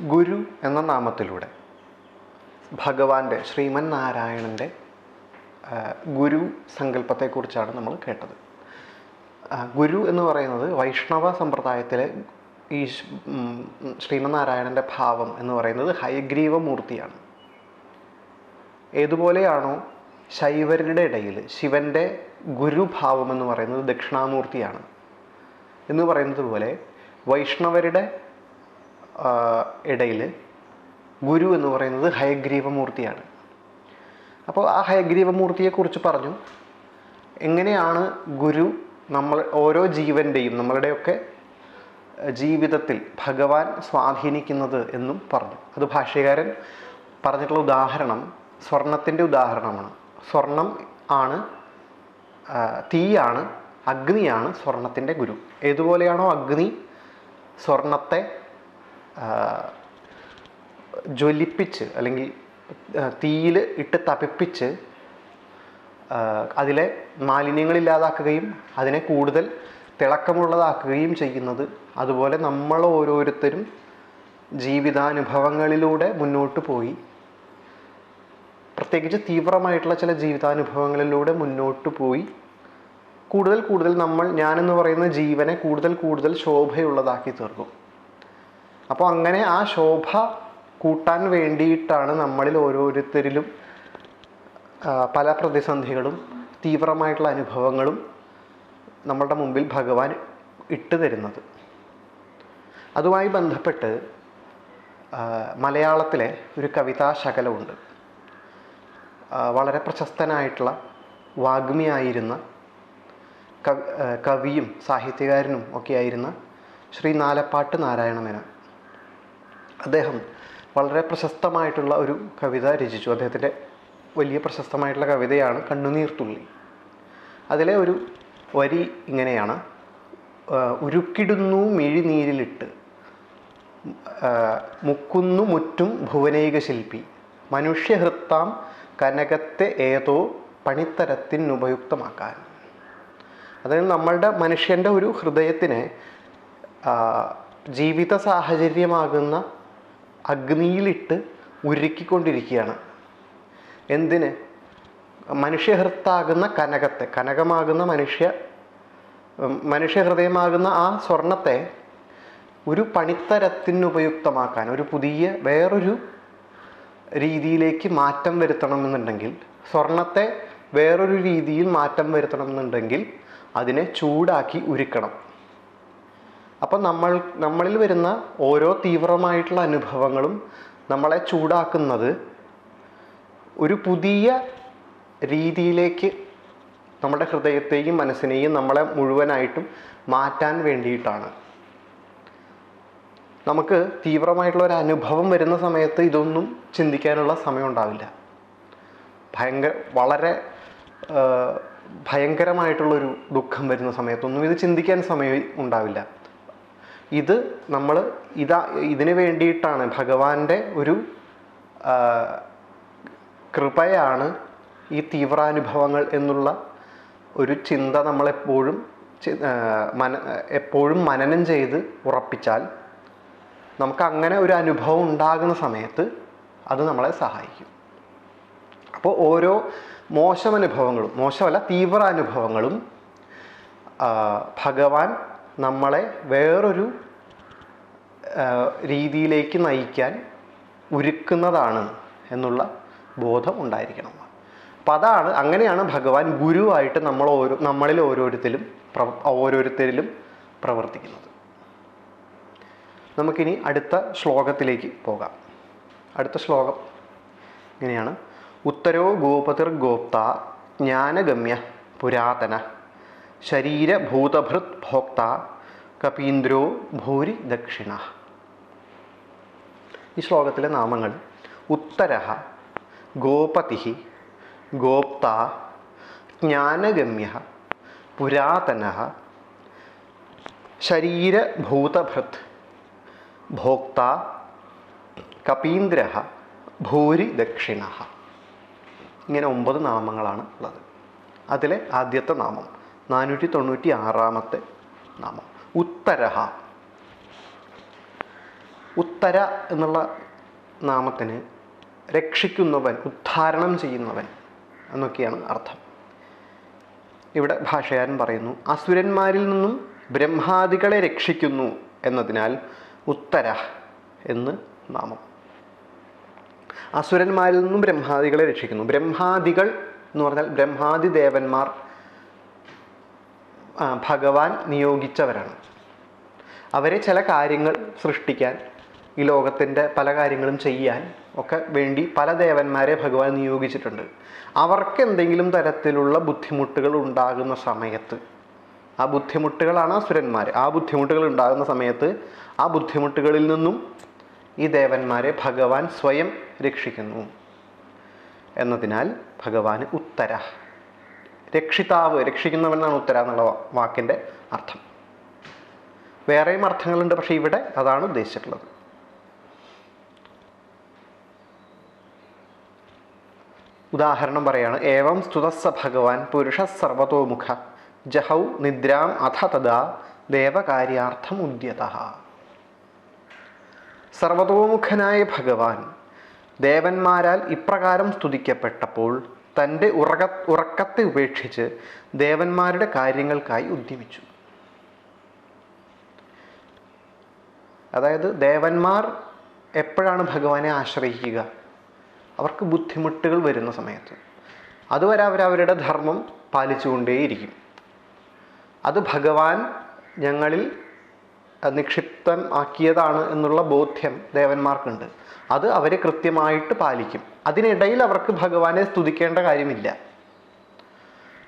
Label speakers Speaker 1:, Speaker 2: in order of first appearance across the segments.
Speaker 1: ഗുരു എന്ന നാമത്തിലൂടെ ഭഗവാന്റെ ശ്രീമൻ നാരായണന്റെ ഗുരു സങ്കല്പത്തെക്കുറിച്ചാണ് നമ്മൾ കേട്ടത്. ഗുരു എന്ന് പറയുന്നത് വൈഷ്ണവ സമ്പ്രദായത്തിലെ ഈ ശ്രീമനാരായണന്റെ ഭാവം എന്ന് പറയുന്നത് ഹൈഗ്രീവ മൂർത്തിയാണ്. ഏതുപോലെയാണോ ശൈവരുടെ ഇടയിൽ ശിവന്റെ ഗുരുഭാവം എന്ന് പറയുന്നത് ദക്ഷിണാമൂർത്തിയാണ്. എന്ന് പറയുന്നത് പോലെ വൈഷ്ണവരുടെ ഇടയിൽ ഗുരു എന്ന് പറയുന്നത് ഹയഗ്രീവമൂർത്തിയാണ്. അപ്പോൾ ആ ഹയഗ്രീവമൂർത്തിയെക്കുറിച്ച് പറഞ്ഞു എങ്ങനെയാണ് ഗുരു നമ്മൾ ഓരോ ജീവന്റെയും നമ്മളുടെയൊക്കെ ജീവിതത്തിൽ ഭഗവാൻ സ്വാധീനിക്കുന്നത് എന്നും പറഞ്ഞു. അത് ഭാഷ്യകാരൻ പറഞ്ഞിട്ടുള്ള ഉദാഹരണം സ്വർണത്തിന്റെ ഉദാഹരണമാണ്. സ്വർണം ആണ് തീയാണ് അഗ്നിയാണ് സ്വർണത്തിന്റെ ഗുരു. ഏതുപോലെയാണോ അഗ്നി സ്വർണത്തെ ജ്വലിപ്പിച്ച് അല്ലെങ്കിൽ തീയിൽ ഇട്ട് തപിപ്പിച്ച് അതിലെ മാലിന്യങ്ങൾ ഇല്ലാതാക്കുകയും അതിനെ കൂടുതൽ തിളക്കമുള്ളതാക്കുകയും ചെയ്യുന്നത് അതുപോലെ നമ്മൾ ഓരോരുത്തരും ജീവിതാനുഭവങ്ങളിലൂടെ മുന്നോട്ട് പോയി. പ്രത്യേകിച്ച് തീവ്രമായിട്ടുള്ള ചില ജീവിതാനുഭവങ്ങളിലൂടെ മുന്നോട്ട് പോയി. കൂടുതൽ കൂടുതൽ നമ്മൾ ഞാനെന്ന് പറയുന്ന ജീവനെ കൂടുതൽ കൂടുതൽ ശോഭയുള്ളതാക്കി തീർക്കും. അപ്പോൾ അങ്ങനെ ആ ശോഭ കൂട്ടാൻ വേണ്ടിയിട്ടാണ് നമ്മളിൽ ഓരോരുത്തരിലും പല പ്രതിസന്ധികളും തീവ്രമായിട്ടുള്ള അനുഭവങ്ങളും നമ്മളുടെ മുമ്പിൽ ഭഗവാൻ ഇട്ട് തരുന്നത്. അതുമായി ബന്ധപ്പെട്ട് മലയാളത്തിലെ ഒരു കവിതാ ശകലമുണ്ട്. വളരെ പ്രശസ്തനായിട്ടുള്ള വാഗ്മിയായിരുന്ന കവിയും സാഹിത്യകാരനും ഒക്കെയായിരുന്ന ശ്രീ നാലപ്പാട്ട് നാരായണ മേനോൻ. അദ്ദേഹം വളരെ പ്രശസ്തമായിട്ടുള്ള ഒരു കവിത രചിച്ചു. അദ്ദേഹത്തിന്റെ വലിയ പ്രശസ്തമായിട്ടുള്ള കവിതയാണ് കണ്ണുനീർ തുള്ളി അതിലെ ഒരു വരി ഇങ്ങനെയാണ്. ഉരുക്കിടുന്നു മിഴിനീരിലിട്ട്. മുക്കുന്നു മുറ്റും ഭുവനൈക ശില്പി മനുഷ്യഹൃത്താം കനകത്തെ ഏതോ പണിത്തരത്തിനുപയുക്തമാക്കാൻ അതായത് നമ്മളുടെ മനുഷ്യന്റെ ഒരു ഹൃദയത്തിനെ ജീവിത സാഹചര്യമാകുന്ന അഗ്നിയിലിട്ട് ഉരുക്കിക്കൊണ്ടിരിക്കുകയാണ്. എന്തിന്? മനുഷ്യഹൃത്താകുന്ന കനകത്തെ കനകമാകുന്ന മനുഷ്യ മനുഷ്യഹൃദയമാകുന്ന ആ സ്വർണത്തെ ഒരു പണിത്തരത്തിനുപയുക്തമാക്കാൻ ഒരു പുതിയ വേറൊരു രീതിയിലേക്ക് മാറ്റം വരുത്തണമെന്നുണ്ടെങ്കിൽ സ്വർണത്തെ വേറൊരു രീതിയിൽ മാറ്റം വരുത്തണമെന്നുണ്ടെങ്കിൽ അതിനെ ചൂടാക്കി ഉരുക്കണം. അപ്പം നമ്മൾ നമ്മളിൽ വരുന്ന ഓരോ തീവ്രമായിട്ടുള്ള അനുഭവങ്ങളും നമ്മളെ ചൂടാക്കുന്നത് ഒരു പുതിയ രീതിയിലേക്ക് നമ്മുടെ ഹൃദയത്തെയും മനസ്സിനെയും നമ്മളെ മുഴുവനായിട്ടും മാറ്റാൻ വേണ്ടിയിട്ടാണ്. നമുക്ക് തീവ്രമായിട്ടുള്ള ഒരു അനുഭവം വരുന്ന സമയത്ത് ഇതൊന്നും ചിന്തിക്കാനുള്ള സമയം ഉണ്ടാവില്ല ഭയങ്കര വളരെ ഭയങ്കരമായിട്ടുള്ളൊരു ദുഃഖം വരുന്ന സമയത്തൊന്നും ഇത് ചിന്തിക്കാൻ സമയം ഉണ്ടാവില്ല. ഇത് നമ്മൾ ഇതാ ഇതിനു വേണ്ടിയിട്ടാണ് ഭഗവാന്റെ ഒരു കൃപയാണ് ഈ തീവ്രാനുഭവങ്ങൾ എന്നുള്ള ഒരു ചിന്ത നമ്മളെപ്പോഴും മന എപ്പോഴും മനനം ചെയ്ത് ഉറപ്പിച്ചാൽ നമുക്ക് അങ്ങനെ ഒരു അനുഭവം ഉണ്ടാകുന്ന സമയത്ത് അത് നമ്മളെ സഹായിക്കും. അപ്പോൾ ഓരോ മോശം അനുഭവങ്ങളും മോശമല്ല തീവ്ര അനുഭവങ്ങളും ഭഗവാൻ നമ്മളെ വേറൊരു രീതിയിലേക്ക് നയിക്കാൻ ഉരുക്കുന്നതാണ് എന്നുള്ള ബോധം ഉണ്ടായിരിക്കണം. അപ്പം അതാണ് അങ്ങനെയാണ് ഭഗവാൻ ഗുരുവായിട്ട് നമ്മൾ ഓരോ നമ്മളിൽ ഓരോരുത്തരും പ്രവ ഓരോരുത്തരിലും പ്രവർത്തിക്കുന്നത്. നമുക്കിനി അടുത്ത ശ്ലോകത്തിലേക്ക് പോകാം. അടുത്ത ശ്ലോകം ഇങ്ങനെയാണ്. ഉത്തരോ ഗോപതിർ ഗോപ്ത ജ്ഞാനഗമ്യ പുരാതന. ശരീരഭൂതഭൃത് ഭോക്ത കപീന്ദ്രോ ഭൂരി ദക്ഷിണ. ഈ ശ്ലോകത്തിലെ നാമങ്ങൾ ഉത്തര ഗോപതി ഗോപ്ത ജ്ഞാനഗമ്യ പുരാതന ശരീരഭൂതഭൃത് ഭോക്ത കപീന്ദ്ര ഭൂരി ദക്ഷിണ. ഇങ്ങനെ ഒമ്പത് നാമങ്ങളാണ് ഉള്ളത്. അതിലെ ആദ്യത്തെ നാമം. നാനൂറ്റി തൊണ്ണൂറ്റി ആറാമത്തെ നാമം. ഉത്തരഹ. ഉത്തര എന്നുള്ള നാമത്തിന് രക്ഷിക്കുന്നവൻ ഉദ്ധാരണം ചെയ്യുന്നവൻ എന്നൊക്കെയാണ് അർത്ഥം. ഇവിടെ ഭാഷകാരൻ പറയുന്നു അസുരന്മാരിൽ നിന്നും ബ്രഹ്മാദികളെ രക്ഷിക്കുന്നു എന്നതിനാൽ ഉത്തര എന്ന് നാമം. അസുരന്മാരിൽ നിന്നും ബ്രഹ്മാദികളെ രക്ഷിക്കുന്നു. ബ്രഹ്മാദികൾ എന്ന് പറഞ്ഞാൽ ബ്രഹ്മാദി ദേവന്മാർ ഭഗവാൻ നിയോഗിച്ചവരാണ്. അവരെ ചില കാര്യങ്ങൾ സൃഷ്ടിക്കാൻ ഈ ലോകത്തിന്റെ പല കാര്യങ്ങളും ചെയ്യാൻ ഒക്കെ വേണ്ടി പല ദേവന്മാരെ ഭഗവാൻ നിയോഗിച്ചിട്ടുണ്ട്. അവർക്ക് എന്തെങ്കിലും തരത്തിലുള്ള ബുദ്ധിമുട്ടുകൾ ഉണ്ടാകുന്ന സമയത്ത് ആ ബുദ്ധിമുട്ടുകളാണ് അസുരന്മാർ ആ ബുദ്ധിമുട്ടുകൾ ഉണ്ടാകുന്ന സമയത്ത് ആ ബുദ്ധിമുട്ടുകളിൽ നിന്നും ഈ ദേവന്മാരെ ഭഗവാൻ സ്വയം രക്ഷിക്കുന്നു. എന്നതിനാൽ ഭഗവാന് ഉത്തര. രക്ഷിതാവ് രക്ഷിക്കുന്നവൻ എന്നാണ് ഉത്തര എന്നുള്ള വാക്കിന്റെ അർത്ഥം. വേറെയും അർത്ഥങ്ങളുണ്ട് പക്ഷേ ഇവിടെ അതാണ് ഉദ്ദേശിച്ചിട്ടുള്ളത്. ഉദാഹരണം പറയാണ് ഏവം സ്തുതസ്സ ഭഗവാൻ പുരുഷ സർവതോമുഖ ജഹൗ നിദ്രാം അഥ തഥാ ദേവകാര്യാർത്ഥം ഉദ്യത. സർവതോമുഖനായ ഭഗവാൻ ദേവന്മാരാൽ ഇപ്രകാരം സ്തുതിക്കപ്പെട്ടപ്പോൾ തന്റെ ഉറക ഉറക്കത്തെ ഉപേക്ഷിച്ച് ദേവന്മാരുടെ കാര്യങ്ങൾക്കായി ഉദ്യമിച്ചു. അതായത് ദേവന്മാർ എപ്പോഴാണ് ഭഗവാനെ ആശ്രയിക്കുക? അവർക്ക് ബുദ്ധിമുട്ടുകൾ വരുന്ന സമയത്ത്. അതുവരെ അവർ അവരുടെ ധർമ്മം പാലിച്ചുകൊണ്ടേയിരിക്കും. അത് ഭഗവാൻ ഞങ്ങളിൽ നിക്ഷിപ്തം ആക്കിയതാണ് എന്നുള്ള ബോധ്യം ദേവന്മാർക്കുണ്ട്. അത് അവർ കൃത്യമായിട്ട് പാലിക്കും. അതിനിടയിൽ അവർക്ക് ഭഗവാനെ സ്തുതിക്കേണ്ട കാര്യമില്ല.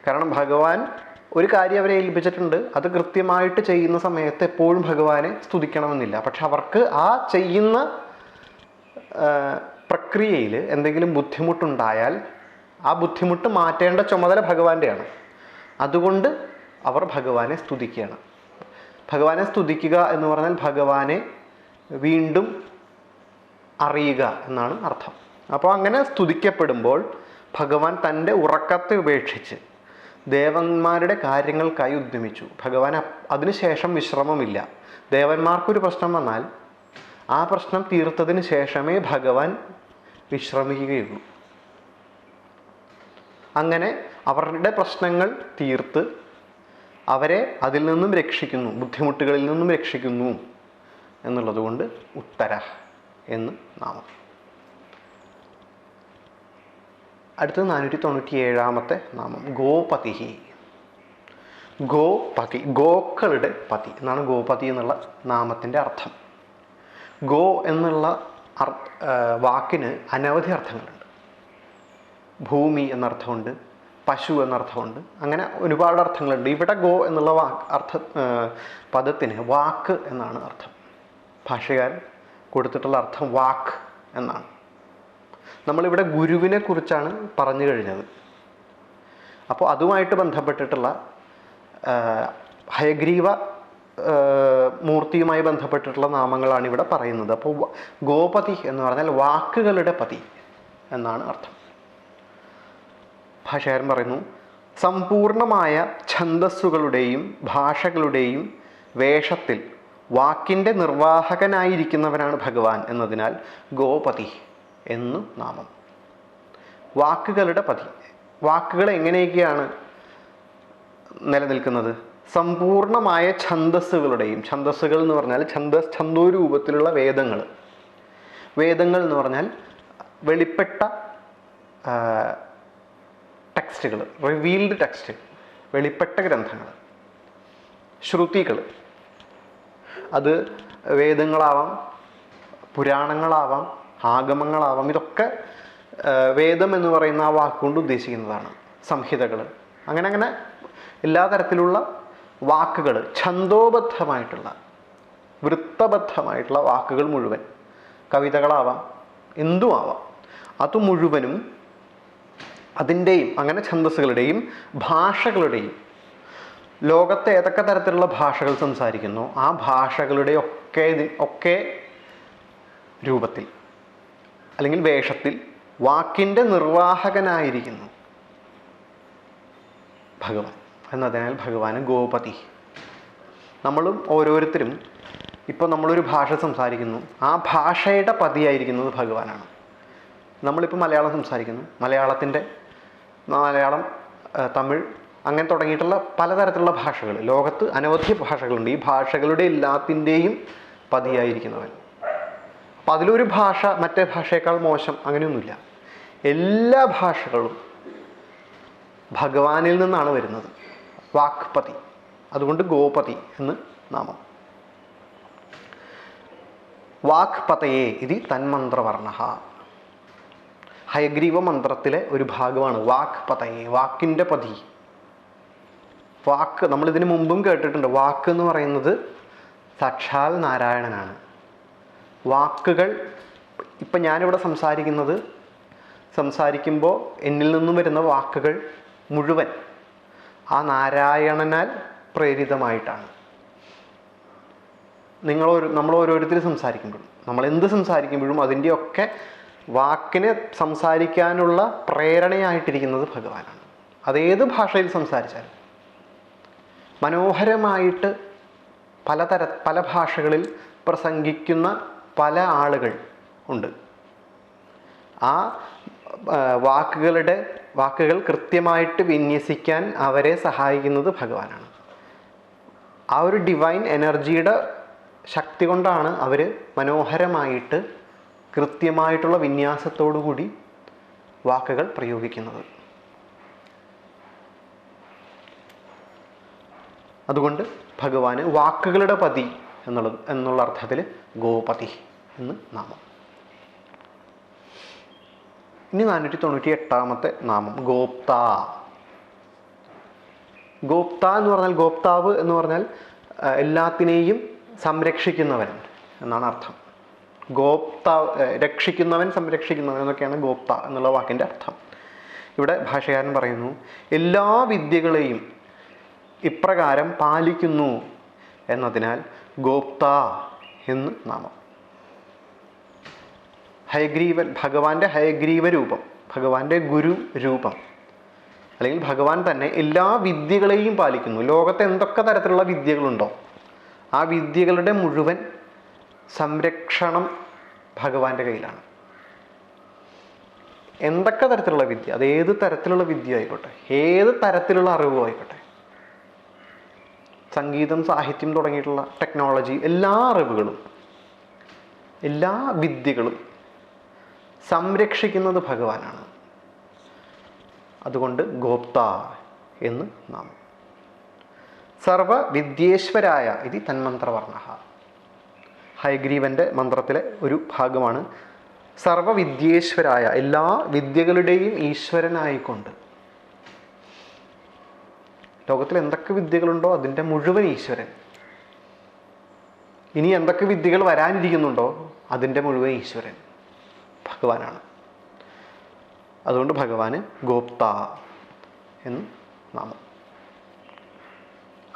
Speaker 1: കാരണം ഭഗവാൻ ഒരു കാര്യം അവരെ ഏൽപ്പിച്ചിട്ടുണ്ട്. അത് കൃത്യമായിട്ട് ചെയ്യുന്ന സമയത്ത് എപ്പോഴും ഭഗവാനെ സ്തുതിക്കണമെന്നില്ല. പക്ഷെ അവർക്ക് ആ ചെയ്യുന്ന പ്രക്രിയയിൽ എന്തെങ്കിലും ബുദ്ധിമുട്ടുണ്ടായാൽ ആ ബുദ്ധിമുട്ട് മാറ്റേണ്ട ചുമതല ഭഗവാന്റെയാണ്. അതുകൊണ്ട് അവർ ഭഗവാനെ സ്തുതിക്കുകയാണ്. ഭഗവാനെ സ്തുതിക്കുക എന്ന് പറഞ്ഞാൽ ഭഗവാനെ വീണ്ടും അറിയുക എന്നാണ് അർത്ഥം. അപ്പോൾ അങ്ങനെ സ്തുതിക്കപ്പെടുമ്പോൾ ഭഗവാൻ തന്റെ ഉറക്കത്തെ ഉപേക്ഷിച്ച് ദേവന്മാരുടെ കാര്യങ്ങൾക്കായി ഉദ്യമിച്ചു. ഭഗവാൻ അതിനുശേഷം വിശ്രമമില്ല. ദേവന്മാർക്കൊരു പ്രശ്നം വന്നാൽ ആ പ്രശ്നം തീർത്തതിന് ശേഷമേ ഭഗവാൻ വിശ്രമിക്കുകയുള്ളൂ. അങ്ങനെ അവരുടെ പ്രശ്നങ്ങൾ തീർത്ത് അവരെ അതിൽ നിന്നും രക്ഷിക്കുന്നു ബുദ്ധിമുട്ടുകളിൽ നിന്നും രക്ഷിക്കുന്നു എന്നുള്ളതുകൊണ്ട് ഉത്തര എന്ന് നാമം. അടുത്തത് നാനൂറ്റി തൊണ്ണൂറ്റി ഏഴാമത്തെ നാമം ഗോപതിഹി. ഗോപതി ഗോക്കളുടെ പതി. എന്നാണ് ഗോപതി എന്നുള്ള നാമത്തിന്റെ അർത്ഥം. ഗോ എന്നുള്ള വാക്കിന് അനവധി അർത്ഥങ്ങളുണ്ട്. ഭൂമി എന്നർത്ഥമുണ്ട്. പശു എന്നർത്ഥമുണ്ട്. അങ്ങനെ ഒരുപാട് അർത്ഥങ്ങളുണ്ട്. ഇവിടെ ഗോ എന്നുള്ള വാക്ക് അർത്ഥ പദത്തിന് വാക്ക് എന്നാണ് അർത്ഥം. ഭാഷകാരൻ കൊടുത്തിട്ടുള്ള അർത്ഥം വാക്ക് എന്നാണ്. നമ്മളിവിടെ ഗുരുവിനെ കുറിച്ചാണ് പറഞ്ഞു കഴിഞ്ഞത്. അപ്പോൾ അതുമായിട്ട് ബന്ധപ്പെട്ടിട്ടുള്ള ഹയഗ്രീവ മൂർത്തിയുമായി ബന്ധപ്പെട്ടിട്ടുള്ള നാമങ്ങളാണ് ഇവിടെ പറയുന്നത്. അപ്പോൾ ഗോപതി എന്ന് പറഞ്ഞാൽ വാക്കുകളുടെ പതി എന്നാണ് അർത്ഥം. ഭാഷകാരൻ പറയുന്നു സമ്പൂർണമായ ഛന്ദസ്സുകളുടെയും ഭാഷകളുടെയും വേഷത്തിൽ വാക്കിന്റെ നിർവാഹകനായിരിക്കുന്നവനാണ് ഭഗവാൻ എന്നതിനാൽ ഗോപതി എന്നു നാമം. വാക്കുകളുടെ പതി. വാക്കുകൾ എങ്ങനെയൊക്കെയാണ് നിലനിൽക്കുന്നത്? സമ്പൂർണമായ ഛന്ദസ്സുകളുടെയും ഛന്ദസ്സുകൾ എന്ന് പറഞ്ഞാൽ ഛന്ദസ് രൂപത്തിലുള്ള വേദങ്ങൾ. വേദങ്ങൾ എന്ന് പറഞ്ഞാൽ വെളിപ്പെട്ട ടെക്സ്റ്റുകൾ റിവീൽഡ് ടെക്സ്റ്റ് വെളിപ്പെട്ട ഗ്രന്ഥങ്ങൾ ശ്രുതികൾ അത് വേദങ്ങളാവാം പുരാണങ്ങളാവാം ആഗമങ്ങളാവാം ഇതൊക്കെ വേദം എന്ന് പറയുന്ന ആ വാക്കുകൊണ്ട് ഉദ്ദേശിക്കുന്നതാണ് സംഹിതകൾ അങ്ങനെ അങ്ങനെ എല്ലാ തരത്തിലുള്ള വാക്കുകൾ ഛന്തോബദ്ധമായിട്ടുള്ള വൃത്തബദ്ധമായിട്ടുള്ള വാക്കുകൾ മുഴുവൻ കവിതകളാവാം എന്തുമാവാം അത് മുഴുവനും അതിന്റെയും അങ്ങനെ ഛന്ദസ്സുകളുടെയും ഭാഷകളുടെയും. ലോകത്തെ ഏതൊക്കെ തരത്തിലുള്ള ഭാഷകൾ സംസാരിക്കുന്നു? ആ ഭാഷകളുടെ ഒക്കെ ഒക്കെ രൂപത്തിൽ അല്ലെങ്കിൽ വേഷത്തിൽ വാക്കിന്റെ നിർവാഹകനായിരിക്കുന്നു. ഭഗവാൻ എന്നതിനാൽ ഭഗവാന് ഗോപതി. നമ്മളും ഓരോരുത്തരും ഇപ്പോൾ നമ്മളൊരു ഭാഷ സംസാരിക്കുന്നു. ആ ഭാഷയുടെ പതിയായിരിക്കുന്നത് ഭഗവാനാണ്. നമ്മളിപ്പോൾ മലയാളം സംസാരിക്കുന്നു. മലയാളത്തിന്റെ മലയാളം തമിഴ് അങ്ങനെ തുടങ്ങിയിട്ടുള്ള പലതരത്തിലുള്ള ഭാഷകൾ. ലോകത്ത് അനവധി ഭാഷകളുണ്ട്. ഈ ഭാഷകളുടെ എല്ലാത്തിന്റെയും പതിയായിരിക്കുന്നവൻ. അപ്പം അതിലൊരു ഭാഷ മറ്റേ ഭാഷയേക്കാൾ മോശം അങ്ങനെയൊന്നുമില്ല. എല്ലാ ഭാഷകളും ഭഗവാനിൽ നിന്നാണ് വരുന്നത്. വാക്പതി. അതുകൊണ്ട് ഗോപതി എന്ന് നാമം. വാക്പതയെ ഇത് തന്മന്ത്രവർണ. ഹയഗ്രീവ മന്ത്രത്തിലെ ഒരു ഭാഗമാണ്. വാക്ക് വാക്പതയെ വാക്കിന്റെ പതി. വാക്ക് നമ്മൾ ഇതിനു മുമ്പും കേട്ടിട്ടുണ്ട്. വാക്ക് എന്ന് പറയുന്നത് സാക്ഷാൽ നാരായണനാണ്. വാക്കുകൾ ഇപ്പം ഞാനിവിടെ സംസാരിക്കുന്നത് സംസാരിക്കുമ്പോൾ എന്നിൽ നിന്നും വരുന്ന വാക്കുകൾ മുഴുവൻ ആ നാരായണനാൽ പ്രേരിതമായിട്ടാണ്. നിങ്ങൾ നമ്മൾ ഓരോരുത്തരും സംസാരിക്കുമ്പോഴും നമ്മൾ എന്ത് സംസാരിക്കുമ്പോഴും അതിന്റെയൊക്കെ വാക്കിനെ സംസാരിക്കാനുള്ള പ്രേരണയായിട്ടിരിക്കുന്നത് ഭഗവാനാണ്. അതേത് ഭാഷയിൽ സംസാരിച്ചാലും. മനോഹരമായിട്ട് പലതര പല ഭാഷകളിൽ പ്രസംഗിക്കുന്ന പല ആളുകൾ ഉണ്ട്. ആ വാക്കുകളുടെ വാക്കുകൾ കൃത്യമായിട്ട് വിന്യസിക്കാൻ അവരെ സഹായിക്കുന്നത് ഭഗവാനാണ്. ആ ഒരു ഡിവൈൻ എനർജിയുടെ ശക്തി കൊണ്ടാണ് അവർ മനോഹരമായിട്ട് കൃത്യമായിട്ടുള്ള വിന്യാസത്തോടുകൂടി വാക്കുകൾ പ്രയോഗിക്കുന്നത്. അതുകൊണ്ട് ഭഗവാന് വാക്കുകളുടെ പതി എന്നുള്ളത് എന്നുള്ള അർത്ഥത്തിൽ ഗോപതി എന്ന് നാമം. ഇനി നാനൂറ്റി തൊണ്ണൂറ്റി എട്ടാമത്തെ നാമം ഗോപ്ത. ഗോപ്ത എന്ന് പറഞ്ഞാൽ ഗോപ്താവ് എന്ന് പറഞ്ഞാൽ എല്ലാത്തിനെയും സംരക്ഷിക്കുന്നവൻ എന്നാണ് അർത്ഥം. ഗോപ്ത രക്ഷിക്കുന്നവൻ സംരക്ഷിക്കുന്നവൻ എന്നൊക്കെയാണ് ഗോപ്ത എന്നുള്ള വാക്കിന്റെ അർത്ഥം. ഇവിടെ ഭാഷകാരൻ പറയുന്നു എല്ലാ വിദ്യകളെയും ഇപ്രകാരം പാലിക്കുന്നു എന്നതിനാൽ ഗോപ്ത എന്ന് നാമം. ഹയഗ്രീവൻ ഭഗവാന്റെ ഹയഗ്രീവ രൂപം ഭഗവാന്റെ ഗുരു രൂപം അല്ലെങ്കിൽ ഭഗവാൻ തന്നെ എല്ലാ വിദ്യകളെയും പാലിക്കുന്നു. ലോകത്ത് എന്തൊക്കെ തരത്തിലുള്ള വിദ്യകളുണ്ടോ? ആ വിദ്യകളുടെ മുഴുവൻ സംരക്ഷണം ഭഗവാന്റെ കയ്യിലാണ്. എന്തൊക്കെ തരത്തിലുള്ള വിദ്യ? അത് ഏത് തരത്തിലുള്ള വിദ്യ ആയിക്കോട്ടെ? ഏത് തരത്തിലുള്ള അറിവും ആയിക്കോട്ടെ സംഗീതം സാഹിത്യം തുടങ്ങിയിട്ടുള്ള ടെക്നോളജി എല്ലാ അറിവുകളും എല്ലാ വിദ്യകളും സംരക്ഷിക്കുന്നത് ഭഗവാനാണ്. അതുകൊണ്ട് ഗോപ്ത എന്ന് നാമം. സർവ വിദ്യേശ്വരായ ഇത് തന്മന്ത്രവർണ. ഹയഗ്രീവന്റെ മന്ത്രത്തിലെ ഒരു ഭാഗമാണ് സർവവിദ്യേശ്വരായ എല്ലാ വിദ്യകളുടെയും ഈശ്വരനായിക്കൊണ്ട്. ലോകത്തിൽ എന്തൊക്കെ വിദ്യകളുണ്ടോ അതിന്റെ മുഴുവൻ ഈശ്വരൻ. ഇനി എന്തൊക്കെ വിദ്യകൾ വരാനിരിക്കുന്നുണ്ടോ അതിന്റെ മുഴുവൻ ഈശ്വരൻ ഭഗവാനാണ്. അതുകൊണ്ട് ഭഗവാന് ഗോപ്ത എന്ന് നാമം.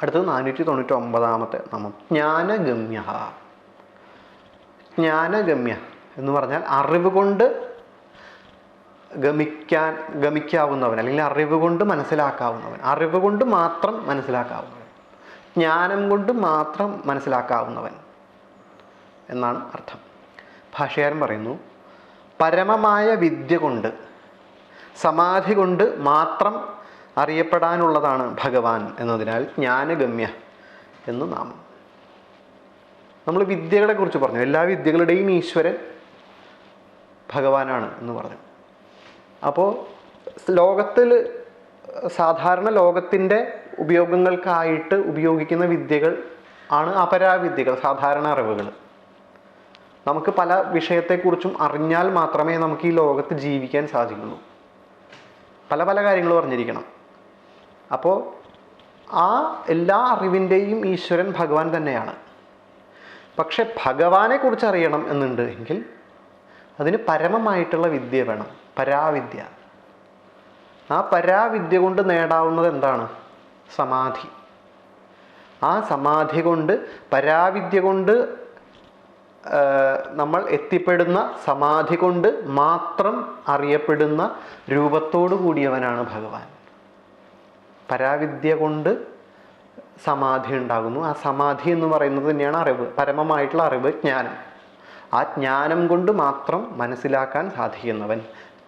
Speaker 1: അടുത്തത് നാനൂറ്റി തൊണ്ണൂറ്റി ഒമ്പതാമത്തെ നാമം. ജ്ഞാനഗമ്യ ജ്ഞാനഗമ്യ എന്ന് പറഞ്ഞാൽ അറിവ് കൊണ്ട് ഗമിക്കാൻ ഗമിക്കാവുന്നവൻ അല്ലെങ്കിൽ അറിവ് കൊണ്ട് മനസ്സിലാക്കാവുന്നവൻ. അറിവ് കൊണ്ട് മാത്രം മനസ്സിലാക്കാവുന്നവൻ. ജ്ഞാനം കൊണ്ട് മാത്രം മനസ്സിലാക്കാവുന്നവൻ എന്നാണ് അർത്ഥം. ഭാഷകാരൻ പറയുന്നു പരമമായ വിദ്യ കൊണ്ട് സമാധി കൊണ്ട് മാത്രം അറിയപ്പെടാനുള്ളതാണ് ഭഗവാൻ എന്നതിനാൽ ജ്ഞാനഗമ്യ എന്ന് നാമം. നമ്മൾ വിദ്യകളെ കുറിച്ച് പറഞ്ഞു. എല്ലാ വിദ്യകളുടെയും ഈശ്വരൻ ഭഗവാനാണ് എന്ന് പറഞ്ഞു. അപ്പോൾ ലോകത്തിൽ സാധാരണ ലോകത്തിന്റെ ഉപയോഗങ്ങൾക്കായിട്ട് ഉപയോഗിക്കുന്ന വിദ്യകൾ ആണ് അപരാവിദ്യകൾ സാധാരണ അറിവുകൾ. നമുക്ക് പല വിഷയത്തെക്കുറിച്ചും അറിഞ്ഞാൽ മാത്രമേ നമുക്ക് ഈ ലോകത്ത് ജീവിക്കാൻ സാധിക്കുള്ളൂ. പല പല കാര്യങ്ങൾ അറിഞ്ഞിരിക്കണം അപ്പോൾ ആ എല്ലാ അറിവിന്റെയും ഈശ്വരൻ ഭഗവാൻ തന്നെയാണ്. പക്ഷെ ഭഗവാനെ കുറിച്ച് അറിയണം എന്നുണ്ട് എങ്കിൽ അതിന് പരമമായിട്ടുള്ള വിദ്യ വേണം പരാവിദ്യ. ആ പരാവിദ്യ കൊണ്ട് നേടാവുന്നത് എന്താണ്? സമാധി. ആ സമാധി കൊണ്ട് പരാവിദ്യ കൊണ്ട് നമ്മൾ എത്തിപ്പെടുന്ന സമാധി കൊണ്ട് മാത്രം അറിയപ്പെടുന്ന രൂപത്തോടു കൂടിയവനാണ് ഭഗവാൻ. പരാവിദ്യ കൊണ്ട് സമാധി ഉണ്ടാകുന്നു. ആ സമാധി എന്ന് പറയുന്നത് തന്നെയാണ് അറിവ്. പരമമായിട്ടുള്ള അറിവ് ജ്ഞാനം. ആ ജ്ഞാനം കൊണ്ട് മാത്രം മനസ്സിലാക്കാൻ സാധിക്കുന്നവൻ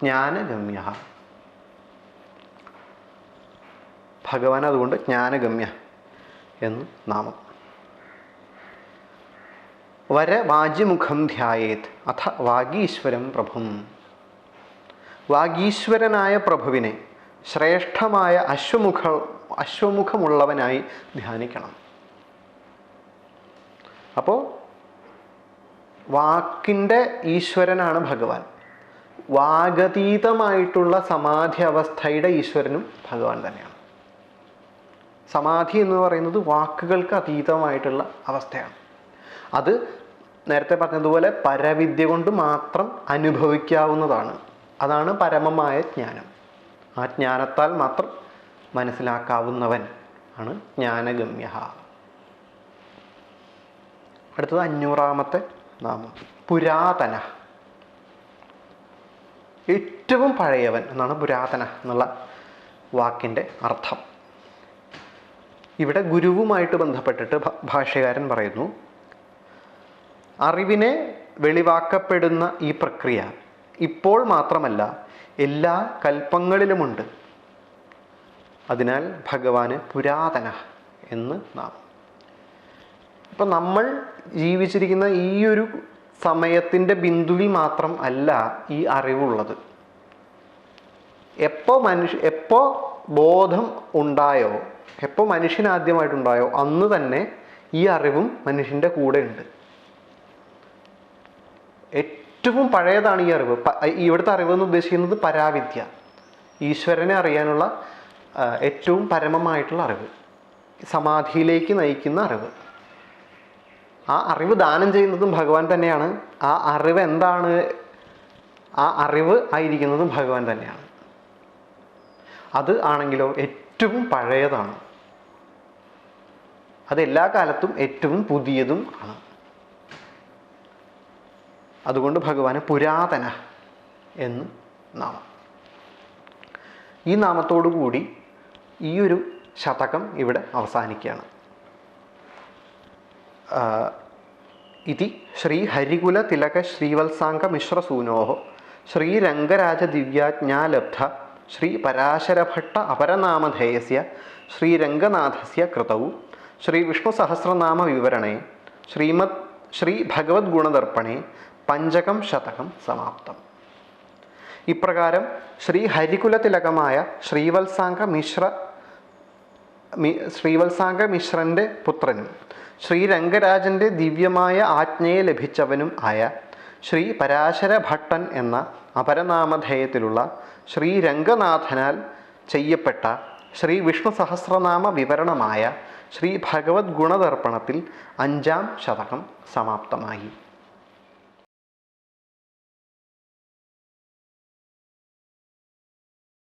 Speaker 1: ജ്ഞാനഗമ്യ. ഭഗവാൻ അതുകൊണ്ട് ജ്ഞാനഗമ്യ എന്ന് നാമം. വര വാജിമുഖം ധ്യായേത്. അഥ വാഗീശ്വരം പ്രഭും. വാഗീശ്വരനായ പ്രഭുവിനെ ശ്രേഷ്ഠമായ അശ്വമുഖ അശ്വമുഖമുള്ളവനായി ധ്യാനിക്കണം. അപ്പോൾ വാക്കിന്റെ ഈശ്വരനാണ് ഭഗവാൻ. വാഗതീതമായിട്ടുള്ള സമാധി അവസ്ഥയുടെ ഈശ്വരനും ഭഗവാൻ തന്നെയാണ്. സമാധി എന്ന് പറയുന്നത് വാക്കുകൾക്ക് അതീതമായിട്ടുള്ള അവസ്ഥയാണ്. അത് നേരത്തെ പറഞ്ഞതുപോലെ പരവിദ്യ കൊണ്ട് മാത്രം അനുഭവിക്കാവുന്നതാണ്. അതാണ് പരമമായ ജ്ഞാനം. ആ ജ്ഞാനത്താൽ മാത്രം മനസ്സിലാക്കാവുന്നവൻ ആണ് ജ്ഞാനഗമ്യ. അടുത്തത് അഞ്ഞൂറാമത്തെ നാമം. പുരാതന. ഏറ്റവും പഴയവൻ എന്നാണ് പുരാതന എന്നുള്ള വാക്കിന്റെ അർത്ഥം. ഇവിടെ ഗുരുവുമായിട്ട് ബന്ധപ്പെട്ടിട്ട് ഭാഷകാരൻ പറയുന്നു അറിവിനെ വെളിവാക്കപ്പെടുന്ന ഈ പ്രക്രിയ ഇപ്പോൾ മാത്രമല്ല എല്ലാ കൽപ്പങ്ങളിലുമുണ്ട്. അതിനാൽ ഭഗവാന് പുരാതന എന്ന് നാം ഇപ്പം നമ്മൾ ജീവിച്ചിരിക്കുന്ന ഈ ഒരു സമയത്തിന്റെ ബിന്ദുവിൽ മാത്രം അല്ല ഈ അറിവുള്ളത്. എപ്പോൾ മനുഷ്യ എപ്പോൾ ബോധം ഉണ്ടായോ എപ്പോൾ മനുഷ്യൻ ആദ്യമായിട്ടുണ്ടായോ അന്ന് തന്നെ ഈ അറിവും മനുഷ്യന്റെ കൂടെ ഉണ്ട്. ഏറ്റവും പഴയതാണ് ഈ അറിവ്. ഇവിടുത്തെ അറിവ് എന്ന് ഉദ്ദേശിക്കുന്നത് പരാവിദ്യ. ഈശ്വരനെ അറിയാനുള്ള ഏറ്റവും പരമമായിട്ടുള്ള അറിവ് സമാധിയിലേക്ക് നയിക്കുന്ന അറിവ്. ആ അറിവ് ദാനം ചെയ്യുന്നതും ഭഗവാൻ തന്നെയാണ്. ആ അറിവ് എന്താണ്? ആ അറിവ് ആയിരിക്കുന്നതും ഭഗവാൻ തന്നെയാണ്. അത് ആണെങ്കിലോ ഏറ്റവും പഴയതാണ്. അത് എല്ലാ കാലത്തും ഏറ്റവും പുതിയതും ആണ്. അതുകൊണ്ട് ഭഗവാന് പുരാതന എന്ന് നാമം. ഈ നാമത്തോടു കൂടി ഈ ഒരു ശതകം ഇവിടെ അവസാനിക്കുകയാണ്. ഇതി ശ്രീഹരികുല തിലക ശ്രീവത്സാംഗ മിശ്രസൂനോ ശ്രീരംഗരാജ ദിവ്യാജ്ഞാലബ്ധ ശ്രീ പരാശരഭട്ട അപരനാമധേയസ്യ ശ്രീരംഗനാഥസ്യ കൃതൗ ശ്രീ വിഷ്ണു സഹസ്രനാമ വിവരണേ ശ്രീമത് ശ്രീ ഭഗവത് ഭഗവത്ഗുണദർപ്പണേ പഞ്ചകം ശതകം സമാപ്തം. ഇപ്രകാരം ശ്രീ ഹരികുലതിലകമായ ശ്രീവത്സാംഗ മിശ്ര ശ്രീവത്സാംഗ മിശ്രന്റെ പുത്രനും ശ്രീരംഗരാജന്റെ ദിവ്യമായ ആജ്ഞയെ ലഭിച്ചവനും ആയ ശ്രീ പരാശര ഭട്ടൻ എന്ന അപരനാമധേയത്തിലുള്ള ശ്രീരംഗനാഥനാൽ ചെയ്യപ്പെട്ട ശ്രീ വിഷ്ണു സഹസ്രനാമ വിവരണമായ ശ്രീ ഭഗവത് ഗുണതർപ്പണത്തിൽ അഞ്ചാം ശതകം സമാപ്തമായി.